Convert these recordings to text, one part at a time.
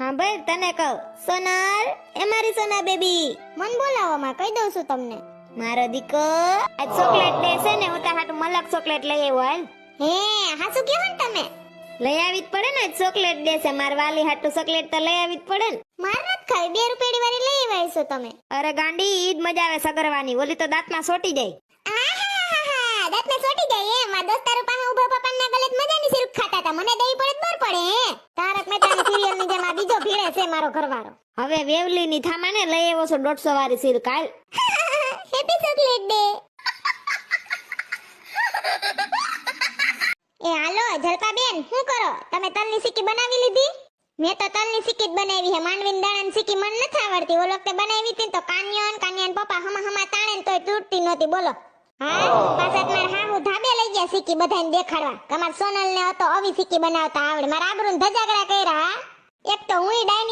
હા ભાઈ તને કહું. સોનાર એ મારી સોના બેબી. મન બોલાવવામાં કહી દઉં છું તમને. મારો દીકો આ ચોકલેટ ડે છે ને હું તાર હાટુ મલક ચોકલેટ લઈ આવ્યો હાલ. હે હાસુ ને તમે? લઈ આવી જ પડે ને ચોકલેટ છે માર વાલી હાટુ ચોકલેટ તો લઈ આવી જ પડે ને. માર નત ખાવી બે રૂપિયાની વાળી લઈ આવ્યા છો તમે. અરે ગાંડી ઈદ મજા આવે સગરવાની. ઓલી તો દાંતમાં સોટી જાય. આહાહાહા, દાંતમાં ચોંટી જાય એમ. આ દોસ્તારો પાસે ઊભા પપ્પાના ગલે મજાની સિલ્ક ખાતા હતા. મને દહીં પડે બર પડે હે. તારક મહેતાની સિરિયલની જેમ આ છે મારો ઘરવાળો. હવે વેવલી ની થામાને લઈ આવ્યો છો દોઢસો વાળી સીલ કાલ. હેપી ચોકલેટ ડે એ હાલો જલપાબેન શું કરો? તમે તલની સિક્કી બનાવી લીધી? મેં તો તલની સિક્કી જ બનાવી હે માનવીન દાણાની સિક્કી મને નથી આવડતી. ઓલો વખતે બનાવી હતી તો કાન્યાન કાન્યાન પપ્પા હમા હમા તાણે તોય તૂટતી નહોતી. બોલો. હા? પાછા મારા હાહુ ધાબે લઈ ગયા સિક્કી બધાને દેખાડવા. તમાર સોનલ ને હતો આવી સિક્કી બનાવતા આવડે. મારા આબરૂને ધજાગરા કર્યા હા?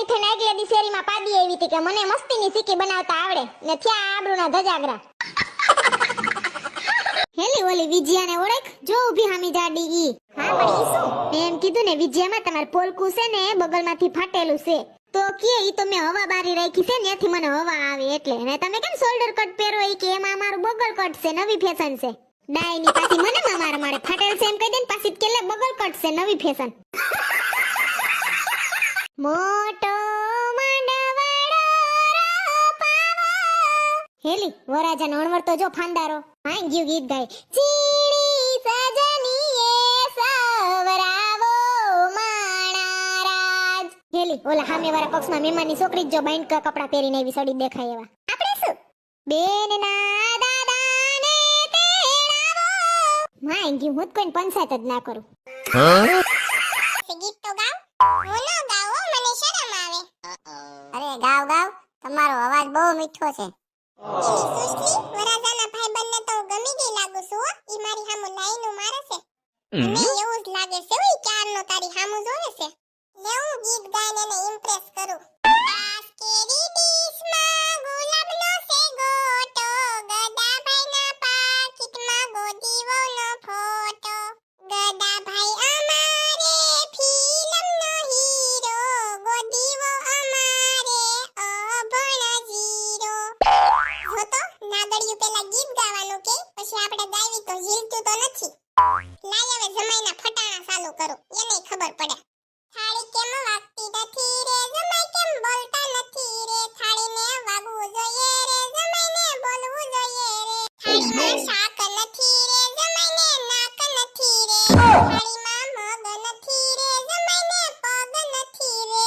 હું થઈને આગલે પાડી આવી હતી કે મને મસ્તીની સિક્કી બનાવતા આવડે. ને થયા આબરૂના ધજાગરા. હેલી ઓલી વિજયાને ઓળખ? જો ઊભી હામી જાડી ઈ. હા, પણ ઈ શું? એમ કીધું ને, વિજયામાં તમાર પોલકું છે ને, બગલમાંથી ફાટેલું છે. તો કે ઈ તો મેં હવા બારી રાખી છે ત્યાંથી મને હવા આવે એટલે. ને તમે કેમ શોલ્ડર કટ પહેરો ઈ કે એમાં અમારું બગલ કટ છે, નવી ફેશન છે. ડાયની પાછી મને માં મારે ફાટેલ છે એમ કહી દે ને, પાછી કેલે બગલ કટ છે, નવી ફેશન મોટો હેલી વરાજા અણવર તો જો ફાંદારો. હા ગયું ગીત ગાય. ચીણી સજનીએ સવરાવો માણારાજ. હેલી ઓલા સામે વાળા પક્ષમાં મહેમાનની છોકરી જ જો બાઈન્ડ કપડા પહેરીને એવી સડી દેખાય એવા. આપણે શું? બેન ના દાદાને તેડાવો. ગયું હું કોઈ પંચાયત જ ના કરું. ગીત તો ગાવ. હું ના ગાવ મને શરમ આવે. અરે ગાવ ગાવ. તમારો અવાજ બહુ મીઠો છે. સુશ્રી વરાજાના ભાઈબંધને તો ગમી ગઈ લાગુ છું. ઈ મારી સામું લાઈનો મારે છે. અને એવું જ લાગે છે ઓય ક્યારનો તારી સામું જોવે છે. લે હું ગીત ગાઈને એને ઇમ્પ્રેસ કરું. નાગડિયું પેલા ગીત ગાવાનું કે? પછી આપણે ગાવી તો જીલતું તો નથી. લાય હવે જમાઈના ફટાણા ચાલુ કરો. એને ખબર પડે. થાળી કેમ વાગતી નથી રે? જમાઈ કેમ બોલતા નથી રે? થાળીને વાગવું જોઈએ રે? જમાઈને બોલવું જોઈએ રે? થાળીમાં શાક નથી રે? જમાઈને નાક નથી રે? થાળીમાં મગ નથી રે? જમાઈને પગ નથી રે?